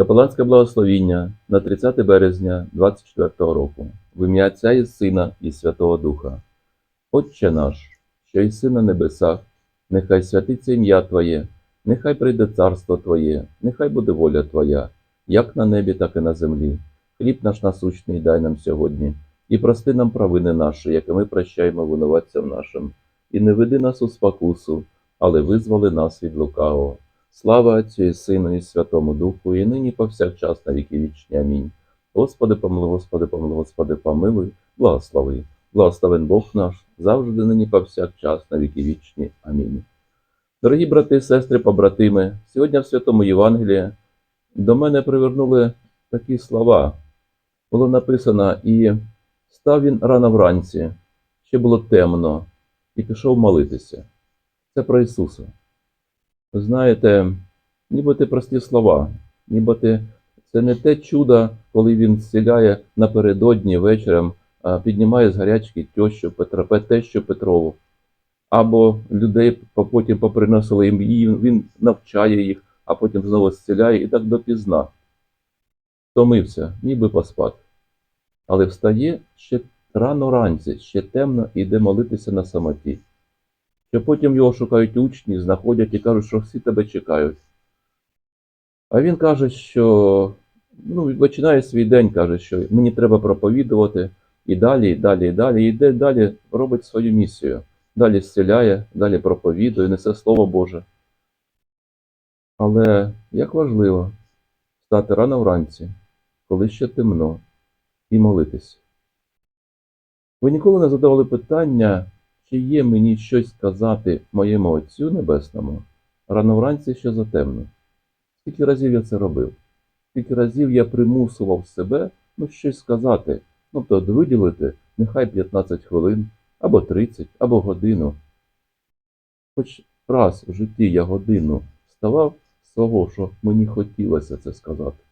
Капеланське благословіння на 30 березня 24 року в ім'я Отця і Сина і Святого Духа. Отче наш, що єси на небесах, нехай святиться ім'я Твоє, нехай прийде царство Твоє, нехай буде воля Твоя, як на небі, так і на землі. Хліб наш насущний дай нам сьогодні, і прости нам провини наші, як і ми прощаємо винуватцям нашим. І не веди нас у спокусу, але визволи нас від лукавого. Слава Отцю і Сину і Святому Духу, і нині повсякчас на віки вічні. Амінь. Господи, помилуй, Господи, помилуй, Господи, помилуй, благослови. Благословен Бог наш, завжди нині повсякчас на віки вічні. Амінь. Дорогі брати сестри, побратими, сьогодні в Святому Євангелії до мене привернули такі слова. Було написано, і став він рано вранці, ще було темно, і пішов молитися. Це про Ісуса. Ви знаєте, нібито прості слова, нібито це не те чудо, коли він зціляє напередодні вечором, піднімає з гарячки тещу Петра, тещу Петрову, або людей потім поприносили їм, він навчає їх, а потім знову зціляє і так допізна. Втомився, ніби поспати. Але встає ще рано ранці, ще темно і йде молитися на самоті що потім його шукають учні, знаходять і кажуть, що всі тебе чекають. А він каже, що ну, починає свій день, каже, що мені треба проповідувати і далі, і далі, і далі. І йде далі, робить свою місію. Далі зціляє, далі проповідує, несе Слово Боже. Але як важливо стати рано вранці, коли ще темно, і молитися. Ви ніколи не задавали питання, чи є мені щось сказати моєму Отцю Небесному рано вранці ще затемно? Скільки разів я це робив? Скільки разів я примусував себе ну, щось сказати, ну, тобто виділити нехай 15 хвилин, або 30, або годину. Хоч раз в житті я годину вставав з того, що мені хотілося це сказати.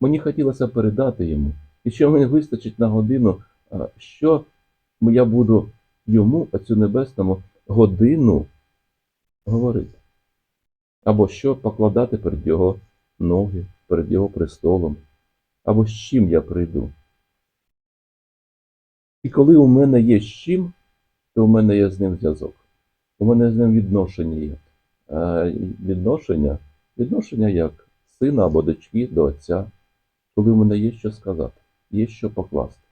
Мені хотілося передати йому. І що мені вистачить на годину, що я буду йому, Отцю Небесному, годину говорити. Або що покладати перед його ноги, перед його престолом, або з чим я прийду. І коли у мене є з чим, то у мене є з ним зв'язок. У мене з ним відношення є. Е, Відношення, відношення як сина або дочки до отця, коли у мене є що сказати, є що покласти,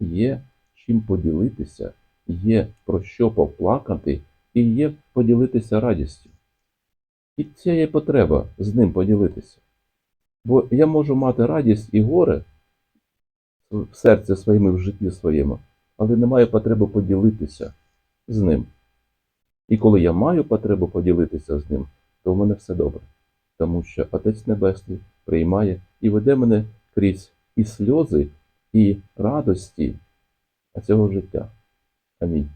є чим поділитися, є про що поплакати і є поділитися радістю. І це є потреба з ним поділитися. Бо я можу мати радість і горе в серці своєму, в житті своєму, але не маю потреби поділитися з ним. І коли я маю потребу поділитися з ним, то в мене все добре. Тому що Отець Небесний приймає і веде мене крізь і сльози, і радості цього життя. Амінь.